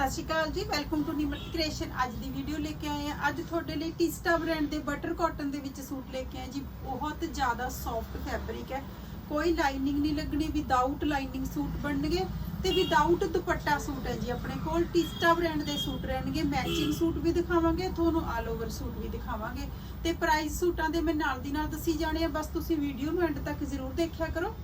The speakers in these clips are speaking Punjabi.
ਸਤਿ ਸ਼੍ਰੀ ਅਕਾਲ ਜੀ ਵੈਲਕਮ ਟੂ ਨਿਮਰਤ ਕ੍ਰੀਏਸ਼ਨ ਅੱਜ ਦੀ ਵੀਡੀਓ ਲੈ ਕੇ ਆਏ ਆ ਅੱਜ ਤੁਹਾਡੇ ਲਈ ਟਿਸਟਾ ਬ੍ਰਾਂਡ ਦੇ ਬਟਰ ਕਾਟਨ ਦੇ ਵਿੱਚ ਸੂਟ ਲੈ ਕੇ ਆਏ ਜੀ। ਬਹੁਤ ਜ਼ਿਆਦਾ ਸੌਫਟ ਫੈਬਰਿਕ ਹੈ। ਕੋਈ ਲਾਈਨਿੰਗ ਨਹੀਂ ਲੱਗਣੀ ਵਿਦਆਊਟ ਲਾਈਨਿੰਗ ਸੂਟ ਬਣਨਗੇ ਤੇ ਵਿਦਆਊਟ ਦੁਪੱਟਾ ਸੂਟ ਹੈ ਜੀ ਆਪਣੇ ਕੋਲ। ਟਿਸਟਾ ਬ੍ਰਾਂਡ ਦੇ ਸੂਟ ਰਹਿਣਗੇ। ਮੈਚਿੰਗ ਸੂਟ ਵੀ ਦਿਖਾਵਾਂਗੇ, ਤੁਹਾਨੂੰ ਆਲ ਓਵਰ ਸੂਟ ਵੀ ਦਿਖਾਵਾਂਗੇ। ਤੇ ਪ੍ਰਾਈਸ ਸੂਟਾਂ ਦੇ ਮੈਂ ਨਾਲ ਦੀ ਨਾਲ ਦੱਸੀ ਜਾਣੇ ਆ। ਬਸ ਤੁਸੀਂ ਵੀਡੀਓ ਨੂੰ ਐਂਡ ਤੱਕ ਜ਼ਰੂਰ ਦੇਖਿਆ ਕਰੋ।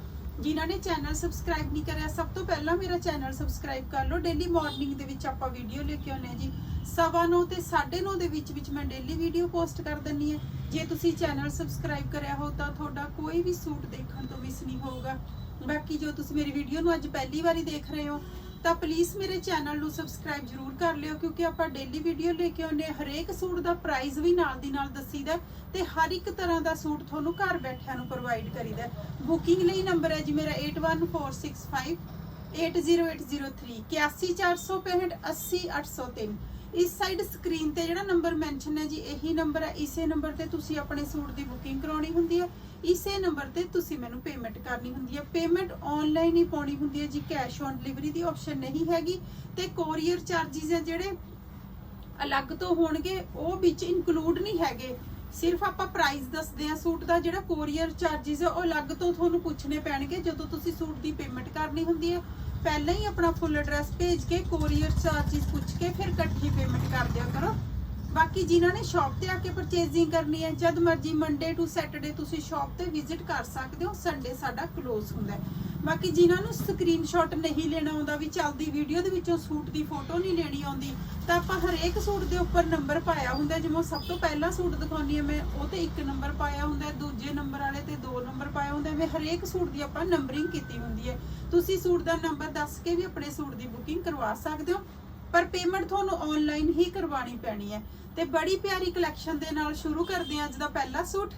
ਜਿਨ੍ਹਾਂ ਨੇ ਚੈਨਲ ਸਬਸਕ੍ਰਾਈਬ ਨਹੀਂ ਕਰਿਆ, ਸਭ ਤੋਂ ਪਹਿਲਾਂ ਮੇਰਾ ਚੈਨਲ ਸਬਸਕ੍ਰਾਈਬ ਕਰ ਲਓ। ਡੇਲੀ ਮਾਰਨਿੰਗ ਦੇ ਵਿੱਚ ਆਪਾਂ ਵੀਡੀਓ ਲੈ ਕੇ ਆਉਂਦੇ ਹਾਂ ਜੀ। ਸਵਾ ਨੌ ਤੇ 9:30 ਦੇ ਵਿੱਚ ਵਿੱਚ ਮੈਂ ਡੇਲੀ ਵੀਡੀਓ ਪੋਸਟ ਕਰ ਦਿੰਨੀ ਹੈ। ਜੇ ਤੁਸੀਂ ਚੈਨਲ ਸਬਸਕ੍ਰਾਈਬ ਕਰਿਆ ਹੋ ਤਾਂ ਤੁਹਾਡਾ ਕੋਈ ਵੀ ਸੂਟ ਦੇਖਣ ਤੋਂ ਮਿਸ ਨਹੀਂ ਹੋਊਗਾ। ਬਾਕੀ ਜੋ ਤੁਸੀਂ ਮੇਰੀ ਵੀਡੀਓ ਨੂੰ ਅੱਜ ਪਹਿਲੀ ਵਾਰੀ ਦੇਖ ਰਹੇ ਹੋ ਤਾਂ ਪਲੀਜ਼ ਮੇਰੇ ਚੈਨਲ ਨੂੰ ਸਬਸਕ੍ਰਾਈਬ ਜਰੂਰ ਕਰ ਲਿਓ, ਕਿਉਂਕਿ ਆਪਾਂ ਡੇਲੀ ਵੀਡੀਓ ਲੈ ਕੇ ਆਉਂਦੇ ਹਾਂ। ਹਰੇਕ ਸੂਟ ਦਾ ਪ੍ਰਾਈਸ ਵੀ ਨਾਲ ਦੀ ਨਾਲ ਦੱਸੀਦਾ ਤੇ ਹਰ ਇੱਕ ਤਰ੍ਹਾਂ ਦਾ ਸੂਟ ਤੁਹਾਨੂੰ ਘਰ ਬੈਠਿਆਂ ਨੂੰ ਪ੍ਰੋਵਾਈਡ ਕਰੀਦਾ ਬੁਕਿੰਗ ਲਈ ਨੰਬਰ ਹੈ ਜੀ ਮੇਰਾ 81465 80803 81465 80803 ਇਸ ਸਾਈਡ ਸਕਰੀਨ ਤੇ ਜਿਹੜਾ ਨੰਬਰ ਮੈਂਸ਼ਨ ਹੈ ਜੀ, ਇਹੀ ਨੰਬਰ ਹੈ। ਇਸੇ ਨੰਬਰ ਤੇ ਤੁਸੀਂ ਆਪਣੇ ਸੂਟ ਦੀ ਬੁਕਿੰਗ ਕਰਾਉਣੀ ਹੁੰਦੀ ਹੈ। ਇਸੇ ਨੰਬਰ ਤੇ ਤੁਸੀਂ ਮੈਨੂੰ ਪੇਮੈਂਟ ਕਰਨੀ ਹੁੰਦੀ ਹੈ। ਪੇਮੈਂਟ ਆਨਲਾਈਨ ਹੀ ਪਾਉਣੀ ਹੁੰਦੀ ਹੈ ਜੀ ਕੈਸ਼ ਔਨ ਡਿਲੀਵਰੀ ਦੀ ਆਪਸ਼ਨ ਨਹੀਂ ਹੈਗੀ। ਤੇ ਕੋਰੀਅਰ ਚਾਰजेस ਹੈ ਜਿਹੜੇ ਅਲੱਗ ਤੋਂ ਹੋਣਗੇ, ਉਹ ਵਿੱਚ ਇਨਕਲੂਡ ਨਹੀਂ ਹੈਗੇ। ਸਿਰਫ ਆਪਾਂ ਪ੍ਰਾਈਸ ਦੱਸਦੇ ਆ ਸੂਟ ਦਾ, ਜਿਹੜਾ ਕੋਰੀਅਰ ਚਾਰजेस ਉਹ ਅਲੱਗ ਤੋਂ ਤੁਹਾਨੂੰ ਪੁੱਛਣੇ ਪੈਣਗੇ ਜਦੋਂ ਤੁਸੀਂ ਸੂਟ ਦੀ ਪੇਮੈਂਟ ਕਰਨੀ ਹੁੰਦੀ ਹੈ। ਪਹਿਲਾਂ ਹੀ ਆਪਣਾ ਫੁੱਲ ਐਡਰੈਸ ਭੇਜ ਕੇ ਕੋਰੀਅਰ ਚਾਰजेस ਪੁੱਛ ਕੇ ਫਿਰ ਇਕੱਠੀ ਪੇਮੈਂਟ ਕਰ ਦਿਆ ਕਰੋ। ਬਾਕੀ ਜਿਨ੍ਹਾਂ ਨੇ ਸ਼ਾਪ ਤੇ ਆ ਕੇ ਪਰਚੇਜ਼ਿੰਗ ਕਰਨੀ ਹੈ, ਜਦ ਮਰਜ਼ੀ ਮੰਡੇ ਟੂ ਸੈਟਰਡੇ ਤੁਸੀਂ ਸ਼ਾਪ ਤੇ ਵਿਜ਼ਿਟ ਕਰ ਸਕਦੇ ਹੋ ਸੰਡੇ ਸਾਡਾ ਕਲੋਜ਼ ਹੁੰਦਾ ਹੈ। ਬਾਕੀ ਜਿਨ੍ਹਾਂ ਨੂੰ ਸਕਰੀਨਸ਼ਾਟ ਨਹੀਂ ਲੈਣਾ ਆਉਂਦਾ ਵੀ ਚੱਲਦੀ ਵੀਡੀਓ ਦੇ ਵਿੱਚੋਂ ਸੂਟ ਦੀ ਫੋਟੋ ਨਹੀਂ ਲੈਣੀ ਆਉਂਦੀ, ਤਾਂ ਆਪਾਂ ਹਰੇਕ ਸੂਟ ਦੇ ਉੱਪਰ ਨੰਬਰ ਪਾਇਆ ਹੁੰਦਾ, ਜਿਵੇਂ ਸਭ ਤੋਂ ਪਹਿਲਾ ਸੂਟ ਦਿਖਾਉਣੀ ਹੈ ਮੈਂ, ਉਹ ਤੇ ਇੱਕ ਨੰਬਰ ਪਾਇਆ ਹੁੰਦਾ, ਦੂਜੇ ਨੰਬਰ ਵਾਲੇ ਤੇ ਦੋ ਨੰਬਰ ਪਾਇਆ ਹੁੰਦਾ ਮੈਂ ਹਰੇਕ ਸੂਟ ਦੀ ਆਪਾਂ ਨੰਬਰਿੰਗ ਕੀਤੀ ਹੁੰਦੀ ਹੈ। ਤੁਸੀਂ ਸੂਟ ਦਾ ਨੰਬਰ ਦੱਸ ਕੇ ਵੀ ਆਪਣੇ ਸੂਟ ਦੀ ਬੁਕਿੰਗ ਕਰਵਾ ਸਕਦੇ ਹੋ, ਪਰ ਪੇਮੈਂਟ ਤੁਹਾਨੂੰ ਆਨਲਾਈਨ ਹੀ ਕਰਵਾਉਣੀ ਪੈਣੀ ਹੈ। ਤੇ ਬੜੀ ਪਿਆਰੀ ਕਲੈਕਸ਼ਨ ਦੇ ਨਾਲ ਸ਼ੁਰੂ ਕਰਦੇ ਹਾਂ ਅੱਜ ਦਾ ਪਹਿਲਾ ਸੂਟ।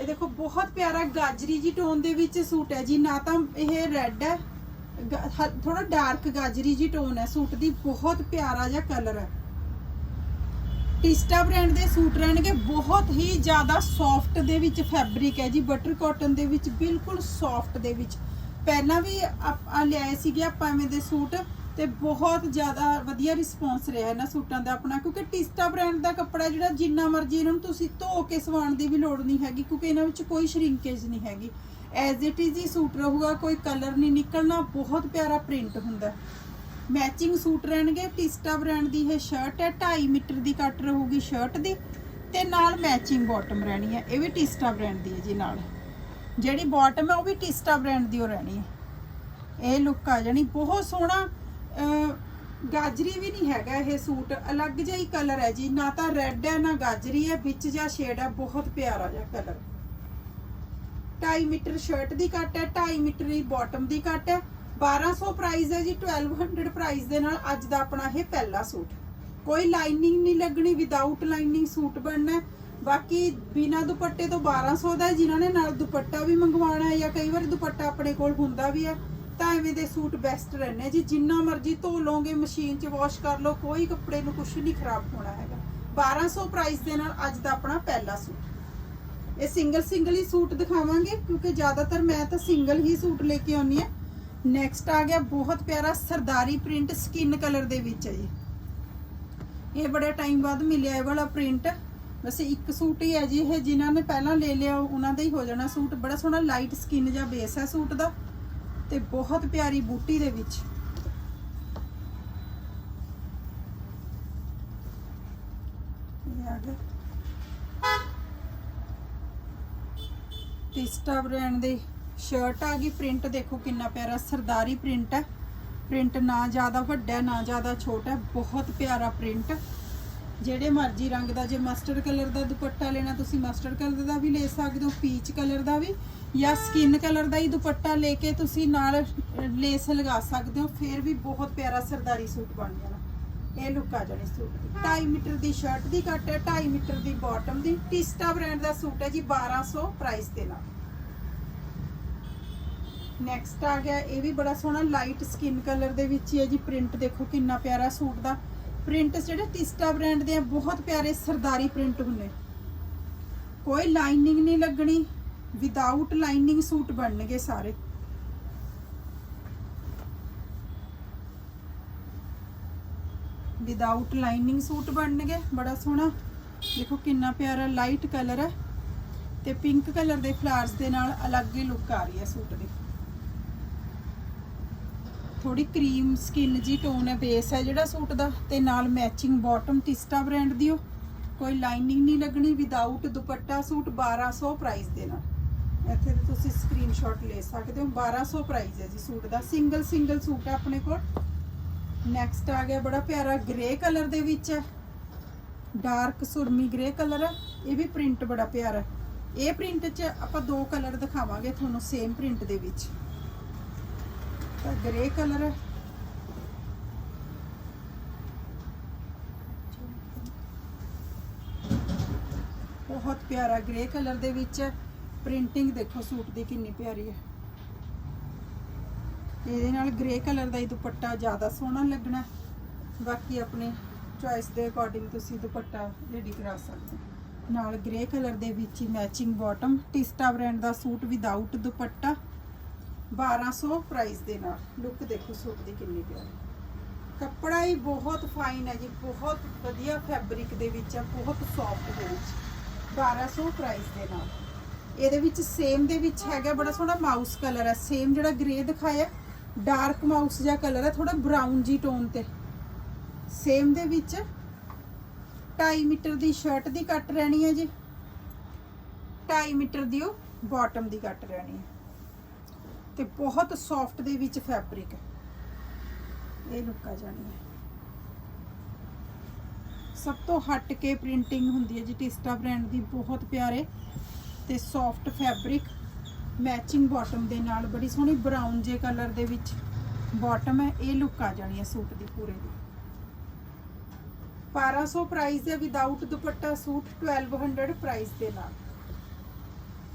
ਇਹ ਦੇਖੋ, ਬਹੁਤ ਪਿਆਰਾ ਗਾਜਰੀ ਜੀ ਟੋਨ ਦੇ ਵਿੱਚ ਸੂਟ ਹੈ ਜੀ। ਨਾ ਤਾਂ ਇਹ ਰੈੱਡ ਹੈ ਥੋੜਾ ਡਾਰਕ ਗਾਜਰੀ ਜੀ ਟੋਨ ਹੈ। ਸੂਟ ਦੀ ਬਹੁਤ ਪਿਆਰਾ ਜਿਹਾ ਕਲਰ ਹੈ। ਟਿਸਟਾ ਬ੍ਰਾਂਡ ਦੇ ਸੂਟ ਰਹਿਣਗੇ, ਬਹੁਤ ਹੀ ਜ਼ਿਆਦਾ ਸੌਫਟ ਦੇ ਵਿੱਚ ਫੈਬਰਿਕ ਹੈ ਜੀ। ਬਟਰ ਕਾਟਨ ਦੇ ਵਿੱਚ ਬਿਲਕੁਲ ਸੌਫਟ ਦੇ ਵਿੱਚ। ਪਹਿਲਾਂ ਵੀ ਆਪਾਂ ਲਿਆਏ ਸੀਗੇ ਆਪਾਂ ਐਵੇਂ ਦੇ ਸੂਟ। ਤੇ ਬਹੁਤ ਜ਼ਿਆਦਾ ਵਧੀਆ ਰਿਸਪੌਂਸ ਰਿਹਾ ਇਹਨਾਂ ਸੂਟਾਂ ਦਾ ਆਪਣਾ, ਕਿਉਂਕਿ ਟਿਸਟਾ ਬ੍ਰਾਂਡ ਦਾ ਕੱਪੜਾ ਜਿਹੜਾ ਜਿੰਨਾ ਮਰਜ਼ੀ ਇਹਨਾਂ ਨੂੰ ਤੁਸੀਂ ਧੋ ਕੇ ਸਵਾਉਣ ਦੀ ਵੀ ਲੋੜ ਨਹੀਂ ਹੈਗੀ, ਕਿਉਂਕਿ ਇਹਨਾਂ ਵਿੱਚ ਕੋਈ ਸ਼ਰਿੰਕੇਜ ਨਹੀਂ ਹੈਗੀ। ਐਜ਼ ਇਟ ਇਜ਼ ਹੀ ਸੂਟ ਰਹੂਗਾ, ਕੋਈ ਕਲਰ ਨਹੀਂ ਨਿਕਲਣਾ, ਬਹੁਤ ਪਿਆਰਾ ਪ੍ਰਿੰਟ ਹੁੰਦਾ। ਮੈਚਿੰਗ ਸੂਟ ਰਹਿਣਗੇ, ਟਿਸਟਾ ਬ੍ਰਾਂਡ ਦੀ ਇਹ ਸ਼ਰਟ ਹੈ 2.5 ਮੀਟਰ ਦੀ ਕੱਟ ਰਹੂਗੀ ਸ਼ਰਟ ਦੀ, ਤੇ ਨਾਲ ਮੈਚਿੰਗ ਬਾਟਮ ਰਹਿਣੀ ਹੈ, ਇਹ ਵੀ ਟਿਸਟਾ ਬ੍ਰਾਂਡ ਦੀ ਹੈ ਜੀ ਨਾਲ। ਜਿਹੜੀ ਬਾਟਮ ਹੈ, ਉਹ ਵੀ ਟਿਸਟਾ ਬ੍ਰਾਂਡ ਦੀ ਹੋ ਰਹਿਣੀ ਹੈ। ਇਹ ਲੁੱਕ ਆ ਜਾਣੀ, ਬਹੁਤ ਸੋਹਣਾ ਗਾਜਰੀ ਵੀ ਨਹੀਂ ਹੈਗਾ ਇਹ ਸੂਟ। ਅਲੱਗ ਜਿਹਾ ਹੀ ਕਲਰ ਹੈ ਜੀ। ਨਾ ਤਾਂ ਰੈੱਡ ਹੈ, ਨਾ ਗਾਜਰੀ ਹੈ। ਵਿੱਚ ਜਿਹਾ ਸ਼ੇਡ ਹੈ, ਬਹੁਤ ਪਿਆਰਾ ਜਿਹਾ ਕਲਰ 2.5 ਮੀਟਰ ਸ਼ਰਟ ਦੀ ਕੱਟ ਹੈ 2.5 ਮੀਟਰ ਦੀ ਬਾਟਮ ਦੀ ਕੱਟ ਹੈ। 1200 ਪ੍ਰਾਈਸ ਹੈ ਜੀ 1200 ਪ੍ਰਾਈਸ ਦੇ ਨਾਲ ਅੱਜ ਦਾ ਆਪਣਾ ਇਹ ਪਹਿਲਾ ਸੂਟ। ਕੋਈ ਲਾਈਨਿੰਗ ਨਹੀਂ ਲੱਗਣੀ ਵਿਦਆਊਟ ਲਾਈਨਿੰਗ ਸੂਟ ਬਣਨਾ ਬਾਕੀ ਬਿਨਾ ਦੁਪੱਟੇ ਤੋਂ 1200 ਦਾ ਹੈ, ਜਿਨ੍ਹਾਂ ਨੇ ਨਾਲ ਦੁਪੱਟਾ ਵੀ ਮੰਗਵਾਉਣਾ ਹੈ ਜਾਂ ਕਈ ਵਾਰ ਦੁਪੱਟਾ ਆਪਣੇ ਕੋਲ ਹੁੰਦਾ ਵੀ ਹੈ। ਤਾਂ ਐਵੇਂ ਦੇ ਸੂਟ ਬੈਸਟ ਰਹਿਣੇ ਜੀ। ਜਿੰਨਾ ਮਰਜ਼ੀ ਧੋ ਲਓਗੇ, ਮਸ਼ੀਨ 'ਚ ਵਾਸ਼ ਕਰ ਲਓ, ਕੋਈ ਕੱਪੜੇ ਨੂੰ ਕੁਝ ਨਹੀਂ ਖਰਾਬ ਹੋਣਾ ਹੈਗਾ। 1200 ਪ੍ਰਾਈਸ ਦੇ ਨਾਲ ਅੱਜ ਦਾ ਆਪਣਾ ਪਹਿਲਾ ਸੂਟ। ਇਹ ਸਿੰਗਲ ਸਿੰਗਲ ਹੀ ਸੂਟ ਦਿਖਾਵਾਂਗੇ, ਕਿਉਂਕਿ ਜ਼ਿਆਦਾਤਰ ਮੈਂ ਤਾਂ ਸਿੰਗਲ ਹੀ ਸੂਟ ਲੈ ਕੇ ਆਉਣੀ ਹੈ। ਨੈਕਸਟ ਆ ਗਿਆ ਬਹੁਤ ਪਿਆਰਾ ਸਰਦਾਰੀ ਪ੍ਰਿੰਟ ਸਕਿਨ ਕਲਰ ਦੇ ਵਿੱਚ ਹੈ ਜੀ। ਇਹ ਬੜਾ ਟਾਈਮ ਬਾਅਦ ਮਿਲਿਆ ਇਹ ਵਾਲਾ ਪ੍ਰਿੰਟ ਵੈਸੇ ਇੱਕ ਸੂਟ ਹੀ ਹੈ ਜੀ, ਇਹ ਜਿਨ੍ਹਾਂ ਨੇ ਪਹਿਲਾਂ ਲੈ ਲਿਆ, ਉਹਨਾਂ ਦਾ ਹੀ ਹੋ ਜਾਣਾ ਸੂਟ। ਬੜਾ ਸੋਹਣਾ ਲਾਈਟ ਸਕਿਨ ਜਾਂ ਬੇਸ ਹੈ ਸੂਟ ਦਾ। ਤੇ ਬਹੁਤ ਪਿਆਰੀ ਬੂਟੀ ਦੇ ਵਿੱਚ। ਟਿਸਟਾ ਬ੍ਰਾਂਡ ਦੀ ਸ਼ਰਟ ਆ ਗਈ। ਪ੍ਰਿੰਟ ਦੇਖੋ ਕਿੰਨਾ ਪਿਆਰਾ, ਸਰਦਾਰੀ ਪ੍ਰਿੰਟ ਹੈ। ਪ੍ਰਿੰਟ ਨਾ ਜ਼ਿਆਦਾ ਵੱਡਾ, ਨਾ ਜ਼ਿਆਦਾ ਛੋਟਾ, ਬਹੁਤ ਪਿਆਰਾ ਪ੍ਰਿੰਟ। ਜਿਹੜੇ ਮਰਜ਼ੀ ਰੰਗ ਦਾ, ਜੇ ਮਸਟਰਡ ਕਲਰ ਦਾ ਦੁਪੱਟਾ ਲੈਣਾ, ਤੁਸੀਂ ਮਸਟਰਡ ਕਲਰ ਦਾ ਵੀ ਲੈ ਸਕਦੇ ਹੋ ਪੀਚ ਕਲਰ ਦਾ ਵੀ ਜਾਂ ਸਕਿਨ ਕਲਰ ਦਾ ਹੀ ਦੁਪੱਟਾ ਲੈ ਕੇ ਤੁਸੀਂ ਨਾਲ ਲੇਸ ਲਗਾ ਸਕਦੇ ਹੋ। ਫਿਰ ਵੀ ਬਹੁਤ ਪਿਆਰਾ ਸਰਦਾਰੀ ਸੂਟ ਬਣ ਜਾਣਾ। ਇਹ ਲੁੱਕ ਆ ਜਾਣੀ ਸੂਟ ਦੀ। 2.5 ਮੀਟਰ ਦੀ ਸ਼ਰਟ ਦੀ ਕੱਟ ਹੈ 2.5 ਮੀਟਰ ਦੀ ਬਾਟਮ ਦੀ। ਟਿਸਟਾ ਬ੍ਰਾਂਡ ਦਾ ਸੂਟ ਹੈ ਜੀ 1200 ਪ੍ਰਾਈਸ ਦੇ ਨਾਲ। ਨੈਕਸਟ ਆ ਗਿਆ, ਇਹ ਵੀ ਬੜਾ ਸੋਹਣਾ ਲਾਈਟ ਸਕਿਨ ਕਲਰ ਦੇ ਵਿੱਚ ਹੀ ਹੈ ਜੀ ਪ੍ਰਿੰਟ ਦੇਖੋ ਕਿੰਨਾ ਪਿਆਰਾ ਸੂਟ ਦਾ। ਪ੍ਰਿੰਟ ਜਿਹੜੇ ਟਿਸਟਾ ਬ੍ਰਾਂਡ ਦੇ ਆ, ਬਹੁਤ ਪਿਆਰੇ ਸਰਦਾਰੀ ਪ੍ਰਿੰਟ ਹੁੰਦੇ। ਕੋਈ ਲਾਈਨਿੰਗ ਨਹੀਂ ਲੱਗਣੀ ਵਿਦਆਊਟ ਲਾਈਨਿੰਗ ਸੂਟ ਬਣਨਗੇ ਸਾਰੇ। ਵਿਦਆਊਟ ਲਾਈਨਿੰਗ ਸੂਟ ਬਣਨਗੇ, ਬੜਾ ਸੋਹਣਾ। ਦੇਖੋ ਕਿੰਨਾ ਪਿਆਰਾ ਲਾਈਟ ਕਲਰ ਹੈ। ਤੇ ਪਿੰਕ ਕਲਰ ਦੇ ਫਲਾਰਸ ਦੇ ਨਾਲ ਅਲੱਗ ਹੀ ਲੁੱਕ ਆ ਰਹੀ ਹੈ ਸੂਟ ਦੀ। ਥੋੜੀ ਕਰੀਮ ਸਕਿਨ ਜੀ ਟੋਨ ਹੈ ਬੇਸ ਹੈ ਜਿਹੜਾ ਸੂਟ ਦਾ ਤੇ ਨਾਲ ਮੈਚਿੰਗ ਬਾਟਮ ਟਿਸਟਾ ਬ੍ਰਾਂਡ ਦੀ ਓ ਕੋਈ ਲਾਈਨਿੰਗ ਨਹੀਂ ਲੱਗਣੀ ਵਿਦਆਊਟ ਦੁਪੱਟਾ ਸੂਟ 1200 ਪ੍ਰਾਈਸ ਦੇ ਨਾਲ। ਇੱਥੇ ਤੇ ਤੁਸੀਂ ਸਕਰੀਨਸ਼ਾਟ ਲੈ ਸਕਦੇ ਹੋ 1200 ਪ੍ਰਾਈਸ ਹੈ ਜੀ ਸੂਟ ਦਾ। ਸਿੰਗਲ ਸਿੰਗਲ ਸੂਟ ਹੈ ਆਪਣੇ ਕੋਲ। ਨੈਕਸਟ ਆ ਗਿਆ ਬੜਾ ਪਿਆਰਾ ਗ੍ਰੇ ਕਲਰ ਦੇ ਵਿੱਚ ਹੈ। ਡਾਰਕ ਸੁਰਮੀ ਗ੍ਰੇ ਕਲਰ ਹੈ। ਇਹ ਵੀ ਪ੍ਰਿੰਟ ਬੜਾ ਪਿਆਰਾ ਇਹ ਪ੍ਰਿੰਟ 'ਚ ਆਪਾਂ ਦੋ ਕਲਰ ਦਿਖਾਵਾਂਗੇ ਤੁਹਾਨੂੰ ਸੇਮ ਪ੍ਰਿੰਟ ਦੇ ਵਿੱਚ। ਤਾਂ ਗ੍ਰੇ ਕਲਰ ਹੈ। ਬਹੁਤ ਪਿਆਰਾ ਗ੍ਰੇ ਕਲਰ ਦੇ ਵਿੱਚ ਪ੍ਰਿੰਟਿੰਗ ਦੇਖੋ, ਸੂਟ ਦੀ ਕਿੰਨੀ ਪਿਆਰੀ ਹੈ। ਇਹਦੇ ਨਾਲ ਗ੍ਰੇ ਕਲਰ ਦਾ ਹੀ ਦੁਪੱਟਾ ਜ਼ਿਆਦਾ ਸੋਹਣਾ ਲੱਗਣਾ ਬਾਕੀ ਆਪਣੇ ਚੁਆਇਸ ਦੇ ਅਕੋਰਡਿੰਗ ਤੁਸੀਂ ਦੁਪੱਟਾ ਰੈਡੀ ਕਰਾ ਸਕਦੇ ਹੋ। ਨਾਲ ਗ੍ਰੇ ਕਲਰ ਦੇ ਵਿੱਚ ਹੀ ਮੈਚਿੰਗ ਬਾਟਮ ਟਿਸਟਾ ਬ੍ਰਾਂਡ ਦਾ ਸੂਟ ਵਿਦਆਊਟ ਦੁਪੱਟਾ। 1200 ਪ੍ਰਾਈਸ ਦੇ ਨਾਲ। ਲੁੱਕ ਦੇਖੋ ਸੂਟ ਦੀ ਕਿੰਨੀ ਪਿਆਰੀ। ਕੱਪੜਾ ਹੀ ਬਹੁਤ ਫਾਈਨ ਹੈ ਜੀ, ਬਹੁਤ ਵਧੀਆ ਫੈਬਰਿਕ ਦੇ ਵਿੱਚ ਹੈ, ਬਹੁਤ ਸੌਫਟ ਦੇ ਵਿੱਚ। 1200 ਪ੍ਰਾਈਸ ਦੇ ਨਾਲ। ਇਹਦੇ ਵਿੱਚ ਸੇਮ ਦੇ ਵਿੱਚ ਹੈਗਾ, ਬੜਾ ਸੋਹਣਾ ਮਾਊਸ ਕਲਰ ਹੈ। ਸੇਮ ਜਿਹੜਾ ਗ੍ਰੇ ਦਿਖਾਇਆ ਡਾਰਕ ਮਾਊਸ ਜਿਹਾ ਕਲਰ ਹੈ ਥੋੜਾ ਬਰਾਊਨ ਜੀ ਟੋਨ ਤੇ। ਸੇਮ ਦੇ ਵਿੱਚ 2.5 ਮੀਟਰ ਦੀ ਸ਼ਰਟ ਦੀ ਕੱਟ ਰਹਿਣੀ ਹੈ ਜੀ। 2.5 ਮੀਟਰ ਦੀ ਉਹ ਬਾਟਮ ਦੀ ਕੱਟ ਰਹਿਣੀ ਹੈ। ਤੇ ਬਹੁਤ ਸੌਫਟ ਦੇ ਵਿੱਚ ਫੈਬਰਿਕ ਹੈ। ਇਹ ਲੁੱਕ ਆ ਜਾਣੀ ਹੈ। ਸਭ ਤੋਂ ਹਟ ਕੇ ਪ੍ਰਿੰਟਿੰਗ ਹੁੰਦੀ ਹੈ ਜੀ, ਟਿਸਟਾ ਬ੍ਰਾਂਡ ਦੀ ਬਹੁਤ ਪਿਆਰੇ ਤੇ ਸੌਫਟ ਫੈਬਰਿਕ ਮੈਚਿੰਗ ਬਾਟਮ ਦੇ ਨਾਲ, ਬੜੀ ਸੋਹਣੀ ਬਰਾਊਨ ਜੇ ਕਲਰ ਦੇ ਵਿੱਚ ਬਾਟਮ ਹੈ, ਇਹ ਲੁੱਕ ਆ ਜਾਣੀ ਹੈ ਸੂਟ ਦੀ ਪੂਰੇ ਦੀ। 1200 ਪ੍ਰਾਈਸ ਹੈ ਵਿਦਆਊਟ ਦੁਪੱਟਾ ਸੂਟ 1200 ਪ੍ਰਾਈਸ ਦੇ ਨਾਲ।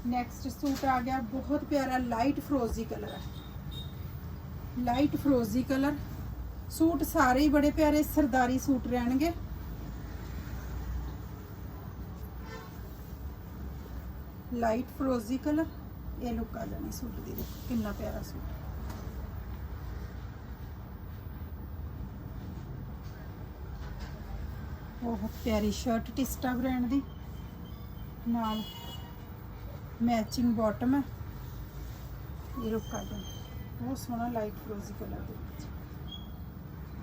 ਨੈਕਸਟ ਸੂਟ ਆ ਗਿਆ, ਬਹੁਤ ਪਿਆਰਾ ਲਾਈਟ ਫਰੋਜ਼ੀ ਕਲਰ ਹੈ ਲਾਈਟ ਫਰੋਜ਼ੀ ਕਲਰ ਸੂਟ ਸਾਰੇ ਹੀ ਬੜੇ ਪਿਆਰੇ ਸਰਦਾਰੀ ਸੂਟ ਰਹਿਣਗੇ। ਲਾਈਟ ਫਰੋਜ਼ੀ ਕਲਰ ਇਹ ਲੁੱਕ ਆ ਜਾਣੀ ਸੂਟ ਦੀ, ਦੇਖੋ ਕਿੰਨਾ ਪਿਆਰਾ ਸੂਟ। ਬਹੁਤ ਪਿਆਰੀ ਸ਼ਰਟ ਟਿਸਟਾ ਬ੍ਰਾਂਡ ਦੀ। ਨਾਲ ਮੈਚਿੰਗ ਬਾਟਮ ਹੈ ਇਹ ਲੁੱਕ ਆ ਜਾਣੀ ਬਹੁਤ ਸੋਹਣਾ ਲਾਈਟ ਫਰੋਜ਼ੀ ਕਲਰ ਦੇ ਵਿੱਚ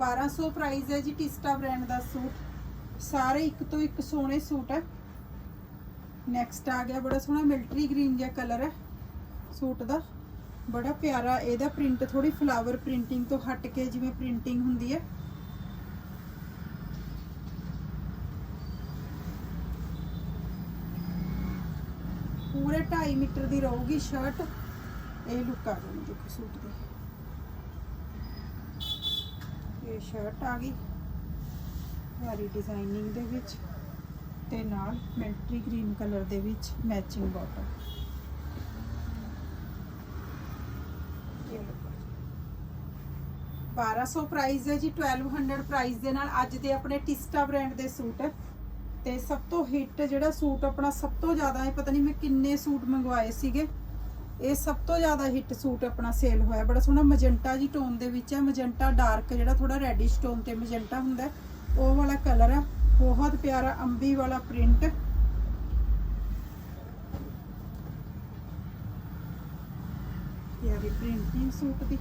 1200 ਪ੍ਰਾਈਸ ਹੈ ਜੀ ਟਿਸਟਾ ਬ੍ਰਾਂਡ ਦਾ ਸੂਟ ਸਾਰੇ ਇੱਕ ਤੋਂ ਇੱਕ ਸੋਹਣੇ ਸੂਟ ਹੈ ਨੈਕਸਟ ਆ ਗਿਆ ਬੜਾ ਸੋਹਣਾ ਮਿਲਟਰੀ ਗ੍ਰੀਨ ਜਿਹਾ ਕਲਰ ਹੈ ਸੂਟ ਦਾ ਬੜਾ ਪਿਆਰਾ ਇਹਦਾ ਪ੍ਰਿੰਟ ਥੋੜੀ ਫਲਾਵਰ ਪ੍ਰਿੰਟਿੰਗ ਤੋਂ ਹਟ ਕੇ ਜਿਵੇਂ ਪ੍ਰਿੰਟਿੰਗ ਹੁੰਦੀ ਹੈ। ਪੂਰੇ 2.5 ਮੀਟਰ ਦੀ ਰਹੂਗੀ ਸ਼ਰਟ ਇਹ ਲੁੱਕ ਆ ਜਾਣੀ ਦੇਖੋ ਸੂਟ ਦੀ। ਇਹ ਸ਼ਰਟ ਆ ਗਈ। ਵਾਰੀ ਡਿਜ਼ਾਈਨਿੰਗ ਦੇ ਵਿੱਚ ਤੇ ਨਾਲ ਮਿਲਟਰੀ ਗ੍ਰੀਨ ਕਲਰ ਦੇ ਵਿੱਚ ਮੈਚਿੰਗ ਬਾਟਮ ਇਹ ਲਓ। 1200 ਪ੍ਰਾਈਸ ਹੈ ਜੀ 1200 ਪ੍ਰਾਈਸ ਦੇ ਨਾਲ ਅੱਜ ਦੇ ਆਪਣੇ ਟਿਸਟਾ ਬ੍ਰਾਂਡ ਦੇ ਸੂਟ। ਤੇ ਸਭ ਤੋਂ ਹਿੱਟ ਜਿਹੜਾ ਸੂਟ ਆਪਣਾ ਸਭ ਤੋਂ ਜ਼ਿਆਦਾ ਹੈ ਪਤਾ ਨਹੀਂ ਮੈਂ ਕਿੰਨੇ ਸੂਟ ਮੰਗਵਾਏ ਸੀਗੇ। ਇਹ ਸਭ ਤੋਂ ਜ਼ਿਆਦਾ ਹਿੱਟ ਸੂਟ ਆਪਣਾ ਸੇਲ ਹੋਇਆ। ਬੜਾ ਸੋਹਣਾ ਮਜੰਟਾ ਜੀ ਟੋਨ ਦੇ ਵਿੱਚ ਹੈ। ਮਜੰਟਾ ਡਾਰਕ ਜਿਹੜਾ ਥੋੜਾ ਰੈਡਿਸ਼ ਟੋਨ ਤੇ ਮਜੰਟਾ ਹੁੰਦਾ ਉਹ ਵਾਲਾ ਕਲਰ ਹੈ। ਬਹੁਤ ਪਿਆਰਾ ਅੰਬੀ ਵਾਲਾ ਪ੍ਰਿੰਟ। ਪਿਆਰੀ ਪ੍ਰਿੰਟਿੰਗ ਸੂਟ ਦੀ।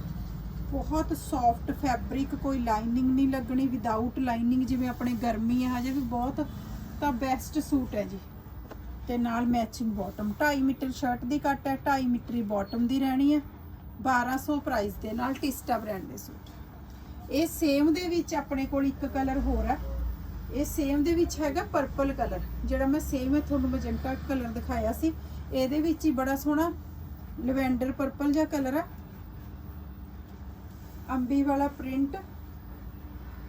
ਬਹੁਤ ਸੌਫਟ ਫੈਬਰਿਕ ਕੋਈ ਲਾਈਨਿੰਗ ਨਹੀਂ ਲੱਗਣੀ। ਵਿਦਆਊਟ ਲਾਈਨਿੰਗ ਜਿਵੇਂ ਆਪਣੇ ਗਰਮੀ ਹੈ, ਹਜੇ ਵੀ ਬਹੁਤ ਤਾਂ ਬੈਸਟ ਸੂਟ ਹੈ ਜੀ। ਤੇ ਨਾਲ ਮੈਚਿੰਗ ਬਾਟਮ 2.5 ਮੀਟਰ ਸ਼ਰਟ ਦੀ ਕੱਟ ਹੈ 2.5 ਮੀਟਰ ਬਾਟਮ ਦੀ ਰਹਿਣੀ ਹੈ। 1200 ਪ੍ਰਾਈਸ ਦੇ ਨਾਲ ਟਿਸਟਾ ਬ੍ਰਾਂਡ ਦੇ ਸੂਟ ਇਹ ਸੇਮ ਦੇ ਵਿੱਚ ਆਪਣੇ ਕੋਲ ਇੱਕ ਕਲਰ ਹੋਰ ਹੈ। ਇਹ ਸੇਮ ਦੇ ਵਿੱਚ ਹੈਗਾ ਪਰਪਲ ਕਲਰ ਜਿਹੜਾ ਮੈਂ ਸੇਮ ਹੈ ਤੁਹਾਨੂੰ ਮਜੰਟਾ ਕਲਰ ਦਿਖਾਇਆ ਸੀ, ਇਹਦੇ ਵਿੱਚ ਹੀ ਬੜਾ ਸੋਹਣਾ ਲਵੈਂਡਰ ਪਰਪਲ ਜਿਹਾ ਕਲਰ ਆ ਅੰਬੀ ਵਾਲਾ ਪ੍ਰਿੰਟ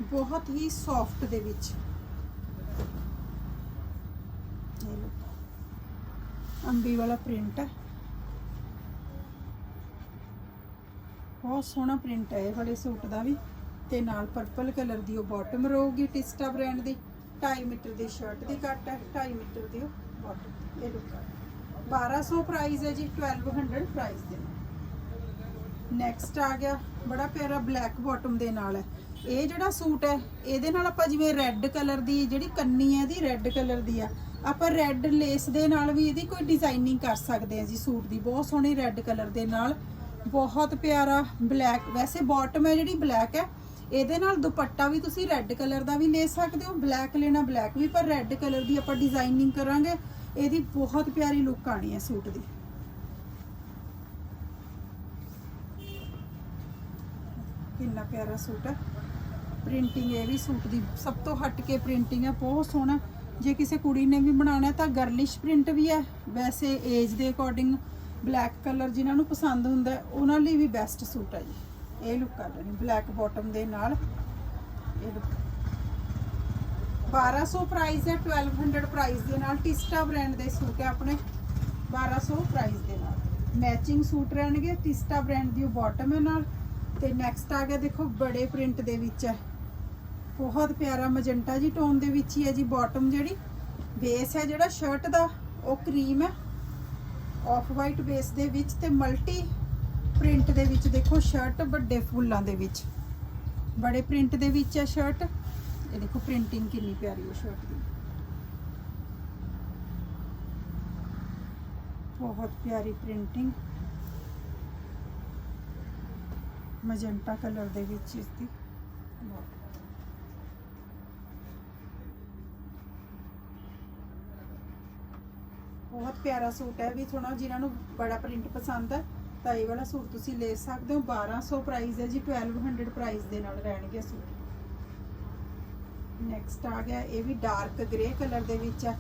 ਬਹੁਤ ਹੀ ਸੌਫਟ ਦੇ ਵਿੱਚ ਇਹ ਲਓ ਅੰਬੀ ਵਾਲਾ ਪ੍ਰਿੰਟ ਹੈ। ਬਹੁਤ ਸੋਹਣਾ ਪ੍ਰਿੰਟ ਹੈ ਇਹ ਵਾਲੇ ਸੂਟ ਦਾ ਵੀ। ਤੇ ਨਾਲ ਪਰਪਲ ਕਲਰ ਦੀ ਉਹ ਬਾਟਮ ਰਹੂਗੀ ਟਿਸਟਾ ਬ੍ਰਾਂਡ ਦੀ। 2.5 ਮੀਟਰ ਦੀ ਸ਼ਰਟ ਦੀ ਕੱਟ ਹੈ 2.5 ਮੀਟਰ ਦੀ ਉਹ ਬਾਟਮ ਇਹ ਲੁੱਕ 1200 ਪ੍ਰਾਈਸ ਹੈ ਜੀ 1200 ਪ੍ਰਾਈਸ ਦੇ। ਨੈਕਸਟ ਆ ਗਿਆ, ਬੜਾ ਪਿਆਰਾ ਬਲੈਕ ਬਾਟਮ ਦੇ ਨਾਲ ਹੈ। ਇਹ ਜਿਹੜਾ ਸੂਟ ਹੈ, ਇਹਦੇ ਨਾਲ ਆਪਾਂ ਜਿਵੇਂ ਰੈੱਡ ਕਲਰ ਦੀ ਜਿਹੜੀ ਕੰਨੀ ਹੈ, ਇਹਦੀ ਰੈੱਡ ਕਲਰ ਦੀ ਆ। ਆਪਾਂ ਰੈੱਡ ਲੇਸ ਦੇ ਨਾਲ ਵੀ ਇਹਦੀ ਕੋਈ ਡਿਜ਼ਾਈਨਿੰਗ ਕਰ ਸਕਦੇ ਆ ਜੀ ਸੂਟ ਦੀ। ਬਹੁਤ ਸੋਹਣੀ ਰੈੱਡ ਕਲਰ ਦੇ ਨਾਲ। ਬਹੁਤ ਪਿਆਰਾ ਬਲੈਕ ਵੈਸੇ ਬਾਟਮ ਹੈ ਜਿਹੜੀ ਬਲੈਕ ਹੈ, ਇਹਦੇ ਨਾਲ ਦੁਪੱਟਾ ਵੀ ਤੁਸੀਂ ਰੈੱਡ ਕਲਰ ਦਾ ਵੀ ਲੈ ਸਕਦੇ ਹੋ। ਬਲੈਕ ਲੈਣਾ ਬਲੈਕ ਵੀ, ਪਰ ਰੈੱਡ ਕਲਰ ਦੀ ਆਪਾਂ ਡਿਜ਼ਾਈਨਿੰਗ ਕਰਾਂਗੇ। ਇਹਦੀ ਬਹੁਤ ਪਿਆਰੀ ਲੁੱਕ ਆਣੀ ਹੈ ਸੂਟ ਦੀ। ਕਿੰਨਾ ਪਿਆਰਾ ਸੂਟ ਹੈ। ਪ੍ਰਿੰਟਿੰਗ ਇਹ ਵੀ ਸੂਟ ਦੀ ਸਭ ਤੋਂ ਹਟ ਕੇ ਪ੍ਰਿੰਟਿੰਗ ਹੈ। ਬਹੁਤ ਸੋਹਣਾ। ਜੇ ਕਿਸੇ ਕੁੜੀ ਨੇ ਵੀ ਬਣਾਉਣਾ ਤਾਂ ਗਰਲਿਸ਼ ਪ੍ਰਿੰਟ ਵੀ ਹੈ। ਵੈਸੇ ਏਜ ਦੇ ਅਕੋਰਡਿੰਗ ਬਲੈਕ ਕਲਰ ਜਿਨ੍ਹਾਂ ਨੂੰ ਪਸੰਦ ਹੁੰਦਾ ਉਹਨਾਂ ਲਈ ਵੀ ਬੈਸਟ ਸੂਟ ਹੈ ਜੀ। ਇਹ ਲੁੱਕ ਕਰ ਲੈਣੀ ਬਲੈਕ ਬਾਟਮ ਦੇ ਨਾਲ। ਇਹ ਲੁੱਕ 1200 ਪ੍ਰਾਈਸ ਹੈ 1200 ਪ੍ਰਾਈਸ ਦੇ ਨਾਲ। ਟਿਸਟਾ ਬ੍ਰਾਂਡ ਦੇ ਸੂਟ ਹੈ ਆਪਣੇ। 1200 ਪ੍ਰਾਈਸ ਦੇ ਨਾਲ। ਮੈਚਿੰਗ ਸੂਟ ਰਹਿਣਗੇ ਟਿਸਟਾ ਬ੍ਰਾਂਡ ਦੀ ਉਹ ਬਾਟਮ ਹੈ ਨਾਲ। ਤੇ ਨੈਕਸਟ ਆ ਗਿਆ ਦੇਖੋ, ਬੜੇ ਪ੍ਰਿੰਟ ਦੇ ਵਿੱਚ ਹੈ। ਬਹੁਤ ਪਿਆਰਾ ਮਜੰਟਾ ਜੀ ਟੋਨ ਦੇ ਵਿੱਚ ਹੀ ਹੈ ਜੀ ਬਾਟਮ ਜਿਹੜੀ ਬੇਸ ਹੈ ਜਿਹੜਾ ਸ਼ਰਟ ਦਾ, ਉਹ ਕਰੀਮ ਹੈ। ਆਫ ਵਾਈਟ ਬੇਸ ਦੇ ਵਿੱਚ ਤੇ ਮਲਟੀ ਪ੍ਰਿੰਟ ਦੇ ਵਿੱਚ ਦੇਖੋ ਸ਼ਰਟ ਵੱਡੇ ਫੁੱਲਾਂ ਦੇ ਵਿੱਚ। ਬੜੇ ਪ੍ਰਿੰਟ ਦੇ ਵਿੱਚ ਹੈ ਸ਼ਰਟ ਇਹ ਦੇਖੋ ਪ੍ਰਿੰਟਿੰਗ ਕਿੰਨੀ ਪਿਆਰੀ ਹੈ ਸ਼ਰਟ ਦੀ। ਬਹੁਤ ਪਿਆਰੀ ਪ੍ਰਿੰਟਿੰਗ ਮਜੰਟਾ ਕਲਰ ਦੇ ਵਿੱਚ ਇਸ ਦੀ। ਬਹੁਤ ਬਹੁਤ ਪਿਆਰਾ ਸੂਟ ਹੈ, ਵੀ ਥੋੜਾ ਜਿਨ੍ਹਾਂ ਨੂੰ ਬੜਾ ਪ੍ਰਿੰਟ ਪਸੰਦ ਹੈ, ਤਾਂ ਇਹ ਵਾਲਾ ਸੂਟ ਤੁਸੀਂ ਲੈ ਸਕਦੇ ਹੋ। 1200 ਪ੍ਰਾਈਸ ਹੈ ਜੀ 1200 ਪ੍ਰਾਈਸ ਦੇ ਨਾਲ ਰਹਿਣਗੇ ਸੂਟ। ਨੈਕਸਟ ਆ ਗਿਆ, ਇਹ ਵੀ ਡਾਰਕ ਗ੍ਰੇ ਕਲਰ ਦੇ ਵਿੱਚ ਹੈ,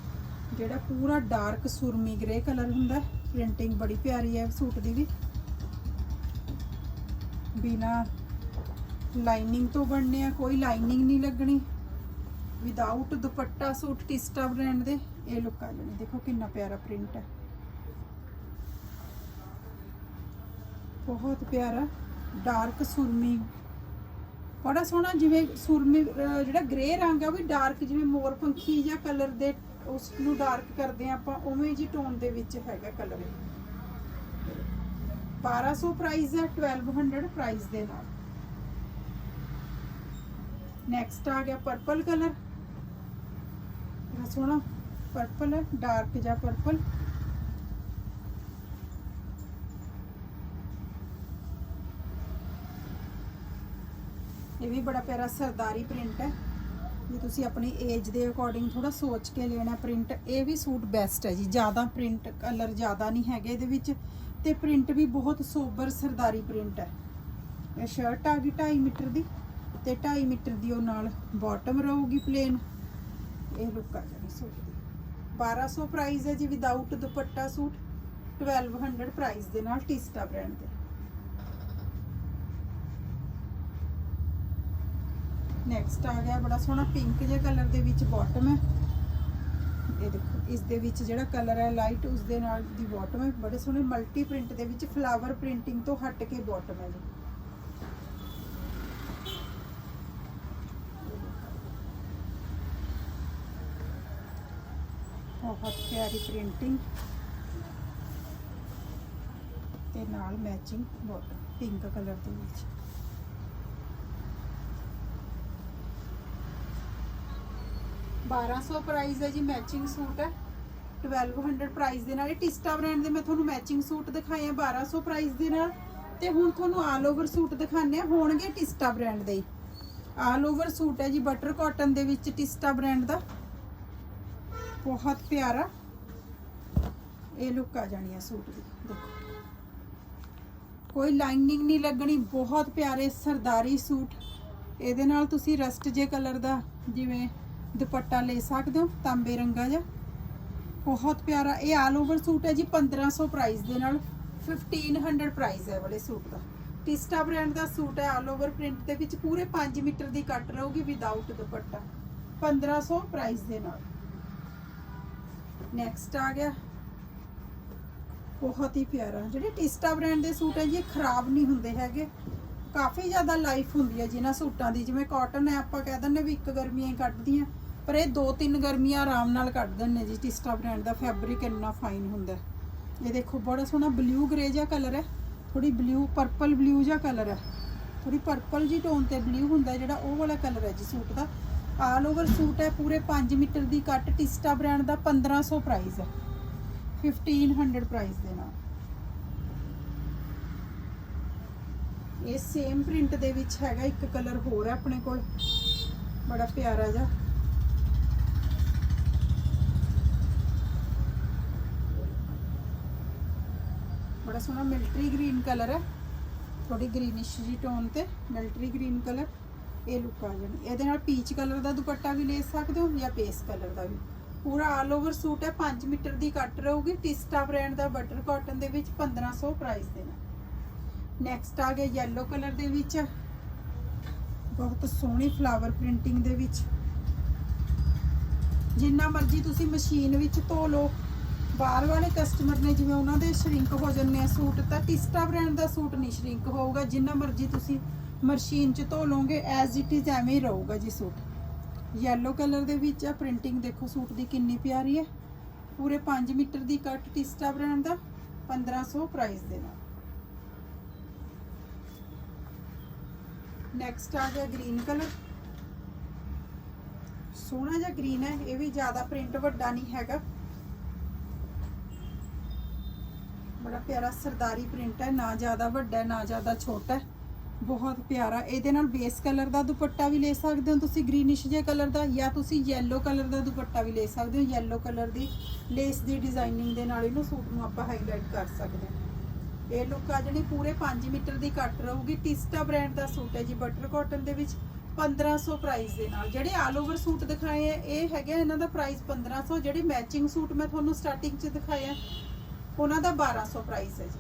ਜਿਹੜਾ ਪੂਰਾ ਡਾਰਕ ਸੁਰਮੀ ਗ੍ਰੇ ਕਲਰ ਹੁੰਦਾ ਪ੍ਰਿੰਟਿੰਗ ਬੜੀ ਪਿਆਰੀ ਹੈ ਸੂਟ ਦੀ ਵੀ। ਬਿਨਾ ਲਾਈਨਿੰਗ ਤੋਂ ਬਣਨੇ ਆ, ਕੋਈ ਲਾਈਨਿੰਗ ਨਹੀਂ ਲੱਗਣੀ। ਵਿਦਆਊਟ ਦੁਪੱਟਾ ਸੂਟ ਟਿਸਟਾ ਬ੍ਰਾਂਡ ਦੇ? ਇਹ ਲੁੱਕ ਆ ਜਾਣੀ। ਦੇਖੋ ਕਿੰਨਾ ਪਿਆਰਾ ਪ੍ਰਿੰਟ ਹੈ। ਬਹੁਤ ਪਿਆਰਾ ਡਾਰਕ ਸੁਰਮੀ। ਬੜਾ ਸੋਹਣਾ ਜਿਵੇਂ ਸੁਰਮੀ ਜਿਹੜਾ ਗ੍ਰੇ ਰੰਗ ਆ ਉਹ ਵੀ ਡਾਰਕ ਜਿਵੇਂ ਮੋਰ ਪੰਖੀ ਜਾਂ ਕਲਰ ਦੇ ਉਸ ਨੂੰ ਡਾਰਕ ਕਰਦੇ ਆ ਆਪਾਂ, ਉਵੇਂ ਜੀ ਟੋਨ ਦੇ ਵਿੱਚ ਹੈਗਾ ਕਲਰ 1200 ਪ੍ਰਾਈਸ ਹੈ 1200 ਪ੍ਰਾਈਸ ਦੇ ਨਾਲ। ਨੈਕਸਟ ਆ ਗਿਆ ਪਰਪਲ ਕਲਰ ਬੜਾ ਸੋਹਣਾ। ਪਰਪਲ ਹੈ ਡਾਰਕ ਜਿਹਾ ਪਰਪਲ ਇਹ ਵੀ ਬੜਾ ਪਿਆਰਾ ਸਰਦਾਰੀ ਪ੍ਰਿੰਟ ਹੈ। ਜੇ ਤੁਸੀਂ ਆਪਣੀ ਏਜ ਦੇ ਅਕੋਰਡਿੰਗ ਥੋੜਾ ਸੋਚ ਕੇ ਲੈਣਾ ਪ੍ਰਿੰਟ ਇਹ ਵੀ ਸੂਟ ਬੈਸਟ ਹੈ ਜੀ, ਜ਼ਿਆਦਾ ਪ੍ਰਿੰਟ ਕਲਰ ਜ਼ਿਆਦਾ ਨਹੀਂ ਹੈਗੇ ਇਹਦੇ ਵਿੱਚ। ਤੇ ਪ੍ਰਿੰਟ ਵੀ ਬਹੁਤ ਸੋਬਰ ਸਰਦਾਰੀ ਪ੍ਰਿੰਟ ਹੈ। ਇਹ ਸ਼ਰਟ ਆ ਗਈ 2.5 ਮੀਟਰ ਦੀ ਤੇ 2.5 ਮੀਟਰ ਦੀ ਉਹ ਨਾਲ ਬਾਟਮ ਰਹੂਗੀ ਪਲੇਨ ਇਹ ਲੁੱਕ ਆ ਜਾਣੀ ਸੂਟ ਦੀ। 1200 ਪ੍ਰਾਈਸ ਹੈ ਜੀ ਵਿਦਆਊਟ ਦੁਪੱਟਾ ਸੂਟ 1200 ਪ੍ਰਾਈਸ ਦੇ ਨਾਲ ਟਿਸਟਾ ਬ੍ਰਾਂਡ ਦੇ। ਨੈਕਸਟ ਆ ਗਿਆ ਬੜਾ ਸੋਹਣਾ ਪਿੰਕ ਜਿਹੇ ਕਲਰ ਦੇ ਵਿੱਚ ਬਾਟਮ ਹੈ ਇਹ ਦੇਖੋ, ਇਸ ਦੇ ਵਿੱਚ ਜਿਹੜਾ ਕਲਰ ਹੈ ਲਾਈਟ ਉਸ ਦੇ ਨਾਲ ਦੀ ਬਾਟਮ ਹੈ। ਬੜੇ ਸੋਹਣੇ ਮਲਟੀ ਪ੍ਰਿੰਟ ਦੇ ਵਿੱਚ ਫਲਾਵਰ ਪ੍ਰਿੰਟਿੰਗ ਤੋਂ ਹਟ ਕੇ ਬਾਟਮ ਹੈ ਜੀ। ਬਹੁਤ ਪਿਆਰੀ ਪ੍ਰਿੰਟਿੰਗ ਤੇ ਨਾਲ ਮੈਚਿੰਗ ਬਾਟਮ ਪਿੰਕ ਕਲਰ ਦੇ ਵਿੱਚ। ਬਾਰਾਂ ਸੌ ਪ੍ਰਾਈਸ ਹੈ ਜੀ ਮੈਚਿੰਗ ਸੂਟ। ਹੈ 1200 ਪ੍ਰਾਈਸ ਦੇ ਨਾਲ ਇਹ ਟਿਸਟਾ ਬ੍ਰਾਂਡ ਦੇ ਮੈਂ ਤੁਹਾਨੂੰ ਮੈਚਿੰਗ ਸੂਟ ਦਿਖਾਏ ਆ 1200 ਪ੍ਰਾਈਸ ਦੇ ਨਾਲ। ਤੇ ਹੁਣ ਤੁਹਾਨੂੰ ਆਲ ਓਵਰ ਸੂਟ ਦਿਖਾਣੇ ਆ, ਹੋਣਗੇ ਟਿਸਟਾ ਬ੍ਰਾਂਡ ਦੇ ਆਲ ਓਵਰ ਸੂਟ ਹੈ ਜੀ ਬਟਰ ਕਾਟਨ ਦੇ ਵਿੱਚ ਟਿਸਟਾ ਬ੍ਰਾਂਡ ਦਾ। ਬਹੁਤ ਪਿਆਰਾ। ਇਹ ਲੁੱਕ ਆ ਜਾਣੀ ਆ ਸੂਟ ਦੀ, ਦੇਖੋ। ਕੋਈ ਲਾਈਨਿੰਗ ਨਹੀਂ ਲੱਗਣੀ, ਬਹੁਤ ਪਿਆਰੇ ਸਰਦਾਰੀ ਸੂਟ। ਇਹਦੇ ਨਾਲ ਤੁਸੀਂ ਰਸਟ ਜੇ ਕਲਰ ਦਾ ਜਿਵੇਂ ਦੁਪੱਟਾ ਲੈ ਸਕਦੇ ਹੋ, ਤਾਂਬੇ ਰੰਗਾ ਜਿਹਾ। ਬਹੁਤ ਪਿਆਰਾ, ਇਹ ਆਲ ਓਵਰ ਸੂਟ ਹੈ ਜੀ 1500 ਪ੍ਰਾਈਸ ਦੇ ਨਾਲ। 1500 ਪ੍ਰਾਈਸ ਹੈ ਵਾਲੇ ਸੂਟ ਦਾ। ਟਿਸਟਾ ਬ੍ਰਾਂਡ ਦਾ ਸੂਟ ਹੈ ਆਲ ਓਵਰ ਪ੍ਰਿੰਟ ਦੇ ਵਿੱਚ ਪੂਰੇ 5 ਮੀਟਰ ਦੀ ਕੱਟ ਰਹੂਗੀ ਵਿਦਆਊਟ ਦੁਪੱਟਾ। 1500 ਪ੍ਰਾਈਸ ਦੇ ਨਾਲ। ਨੈਕਸਟ ਆ ਗਿਆ। ਬਹੁਤ ਹੀ ਪਿਆਰਾ। ਜਿਹੜੇ ਟਿਸਟਾ ਬ੍ਰਾਂਡ ਦੇ ਸੂਟ ਹੈ ਜੀ, ਇਹ ਖਰਾਬ ਨਹੀਂ ਹੁੰਦੇ ਹੈਗੇ। ਕਾਫੀ ਜ਼ਿਆਦਾ ਲਾਈਫ ਹੁੰਦੀ ਹੈ ਜਿਨ੍ਹਾਂ ਸੂਟਾਂ ਦੀ। ਜਿਵੇਂ ਕਾਟਨ ਹੈ, ਆਪਾਂ ਕਹਿ ਦਿੰਦੇ ਵੀ ਇੱਕ ਗਰਮੀਆਂ ਹੀ ਕੱਢਦੀਆਂ। ਪਰ ਇਹ ਦੋ ਤਿੰਨ ਗਰਮੀਆਂ ਆਰਾਮ ਨਾਲ ਕੱਢ ਦਿੰਦੇ ਜੀ। ਟਿਸਟਾ ਬ੍ਰਾਂਡ ਦਾ ਫੈਬਰਿਕ ਇੰਨਾ ਫਾਈਨ ਹੁੰਦਾ। ਇਹ ਦੇਖੋ, ਬੜਾ ਸੋਹਣਾ ਬਲੂ ਗ੍ਰੇ ਜਿਹਾ ਕਲਰ ਹੈ। ਥੋੜੀ ਬਲੂ ਪਰਪਲ ਬਲੂ ਜਿਹਾ ਕਲਰ ਹੈ। ਥੋੜੀ ਪਰਪਲ ਜੀ ਟੋਨ ਤੇ ਬਲੂ ਹੁੰਦਾ ਜਿਹੜਾ ਉਹ ਵਾਲਾ ਕਲਰ ਹੈ ਜੀ ਸੂਟ ਦਾ। ਆਲ ਓਵਰ ਸੂਟ ਹੈ, ਪੂਰੇ 5 ਮੀਟਰ ਦੀ ਕੱਟ, ਟਿਸਟਾ ਬ੍ਰਾਂਡ ਦਾ 1500 ਪ੍ਰਾਈਸ ਹੈ। 1500 ਪ੍ਰਾਈਸ ਦੇ ਨਾਲ। ਇਹ ਸੇਮ ਪ੍ਰਿੰਟ ਦੇ ਵਿੱਚ ਹੈਗਾ, ਇੱਕ ਕਲਰ ਹੋਰ ਹੈ ਆਪਣੇ ਕੋਲ। ਬੜਾ ਪਿਆਰਾ ਜਿਹਾ। ਬੜਾ ਸੋਹਣਾ ਮਿਲਟਰੀ ਗ੍ਰੀਨ ਕਲਰ ਹੈ। ਥੋੜੀ ਗ੍ਰੀਨਿਸ਼ ਜੀ ਟੋਨ ਤੇ ਮਿਲਟਰੀ ਗ੍ਰੀਨ ਕਲਰ ਇਹ ਲੁੱਕ ਆ ਜਾਣੀ। ਇਹਦੇ ਨਾਲ ਪੀਚ ਕਲਰ ਦਾ ਦੁਪੱਟਾ ਵੀ ਲੈ ਸਕਦੇ ਹੋ ਜਾਂ ਪੇਸ ਕਲਰ ਦਾ ਵੀ। ਪੂਰਾ ਆਲ ਓਵਰ ਸੂਟ ਹੈ 5 ਮੀਟਰ ਦੀ ਕੱਟ ਰਹੂਗੀ। ਟਿਸਟਾ ਬ੍ਰਾਂਡ ਦਾ ਬਟਰ ਕਾਟਨ ਦੇ ਵਿੱਚ 1500 ਪ੍ਰਾਈਸ ਦੇ ਨਾਲ ਨੈਕਸਟ ਆ ਗਿਆ yellow ਕਲਰ ਦੇ ਵਿੱਚ। ਬਹੁਤ ਸੋਹਣੀ ਫਲਾਵਰ ਪ੍ਰਿੰਟਿੰਗ ਦੇ ਵਿੱਚ। ਜਿੰਨਾ ਮਰਜ਼ੀ ਤੁਸੀਂ ਮਸ਼ੀਨ ਵਿੱਚ ਧੋ ਲਓ। ਬਾਹਰ ਵਾਲੇ ਕਸਟਮਰ ਨੇ ਜਿਵੇਂ ਉਹਨਾਂ ਦੇ ਸ਼ਰਿੰਕ ਹੋ ਜਾਂਦੇ ਆ ਸੂਟ, ਤਾਂ ਟਿਸਟਾ ਬ੍ਰਾਂਡ ਦਾ ਸੂਟ ਨਹੀਂ ਸ਼ਰਿੰਕ ਹੋਊਗਾ। ਜਿੰਨਾ ਮਰਜ਼ੀ ਤੁਸੀਂ ਮਸ਼ੀਨ 'ਚ ਧੋ ਲਓਗੇ ਐਜ਼ ਇਟ ਇਜ਼ ਐਵੇਂ ਹੀ ਰਹੂਗਾ ਜੀ ਸੂਟ। ਯੈਲੋ ਕਲਰ ਦੇ ਵਿੱਚ ਆ ਪ੍ਰਿੰਟਿੰਗ ਦੇਖੋ ਸੂਟ ਦੀ ਕਿੰਨੀ ਪਿਆਰੀ ਹੈ। ਪੂਰੇ 5 ਮੀਟਰ ਦੀ ਕੱਟ ਟਿਸਟਾ ਬ੍ਰਾਂਡ ਦਾ 1500 ਪ੍ਰਾਈਸ ਦੇ ਨਾਲ। ਨੈਕਸਟ ਆ ਗਿਆ ਗ੍ਰੀਨ ਕਲਰ ਸੋਹਣਾ ਜਿਹਾ ਗ੍ਰੀਨ ਹੈ, ਇਹ ਵੀ ਜ਼ਿਆਦਾ ਪ੍ਰਿੰਟ ਵੱਡਾ ਨਹੀਂ ਹੈਗਾ। ਬੜਾ ਪਿਆਰਾ ਸਰਦਾਰੀ ਪ੍ਰਿੰਟ ਹੈ, ਨਾ ਜ਼ਿਆਦਾ ਵੱਡਾ, ਨਾ ਜ਼ਿਆਦਾ ਛੋਟਾ ਹੈ। ਬਹੁਤ ਪਿਆਰਾ। ਇਹਦੇ ਨਾਲ ਬੇਸ ਕਲਰ ਦਾ ਦੁਪੱਟਾ ਵੀ ਲੈ ਸਕਦੇ ਹੋ ਤੁਸੀਂ ਗ੍ਰੀਨਿਸ਼ ਜੇ ਕਲਰ ਦਾ, ਜਾਂ ਤੁਸੀਂ yellow ਕਲਰ ਦਾ ਦੁਪੱਟਾ ਵੀ ਲੈ ਸਕਦੇ ਹੋ। yellow ਕਲਰ ਦੀ ਲੇਸ ਦੀ ਡਿਜ਼ਾਈਨਿੰਗ ਦੇ ਨਾਲ ਇਹਨੂੰ ਸੂਟ ਨੂੰ ਆਪਾਂ ਹਾਈਲਾਈਟ ਕਰ ਸਕਦੇ ਹਾਂ। ਇਹ ਲੁੱਕ ਆ ਜਿਹੜੀ ਪੂਰੇ 5 ਮੀਟਰ ਦੀ ਕੱਟ ਰਹੂਗੀ। ਟਿਸਟਾ ਬ੍ਰਾਂਡ ਦਾ ਸੂਟ ਹੈ ਜੀ ਬਟਰ ਕਾਟਨ ਦੇ ਵਿੱਚ 1500 ਪ੍ਰਾਈਸ ਦੇ ਨਾਲ। ਜਿਹੜੇ ਆਲ ਓਵਰ ਸੂਟ ਦਿਖਾਏ ਆ, ਇਹ ਹੈਗੇ ਇਹਨਾਂ ਦਾ ਪ੍ਰਾਈਸ 1500 ਜਿਹੜੇ ਮੈਚਿੰਗ ਸੂਟ ਮੈਂ ਤੁਹਾਨੂੰ ਸਟਾਰਟਿੰਗ 'ਚ ਦਿਖਾਇਆ ਉਹਨਾਂ ਦਾ 1200 ਪ੍ਰਾਈਸ ਹੈ ਜੀ।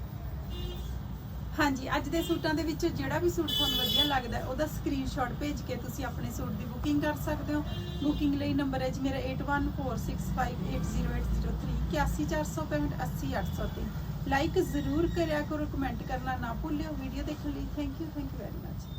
ਹਾਂਜੀ, ਅੱਜ ਦੇ ਸੂਟਾਂ ਦੇ ਵਿੱਚੋਂ ਜਿਹੜਾ ਵੀ ਸੂਟ ਤੁਹਾਨੂੰ ਵਧੀਆ ਲੱਗਦਾ ਉਹਦਾ ਸਕਰੀਨਸ਼ਾਟ ਭੇਜ ਕੇ ਤੁਸੀਂ ਆਪਣੇ ਸੂਟ ਦੀ ਬੁਕਿੰਗ ਕਰ ਸਕਦੇ ਹੋ। ਬੁਕਿੰਗ ਲਈ ਨੰਬਰ ਹੈ ਜੀ ਮੇਰਾ 8146580803 81465 ਲਾਈਕ ਜ਼ਰੂਰ ਕਰਿਆ ਕਰੋ ਕਮੈਂਟ ਕਰਨਾ ਨਾ ਭੁੱਲਿਓ। ਵੀਡੀਓ ਦੇਖਣ ਲਈ thank you thank you very much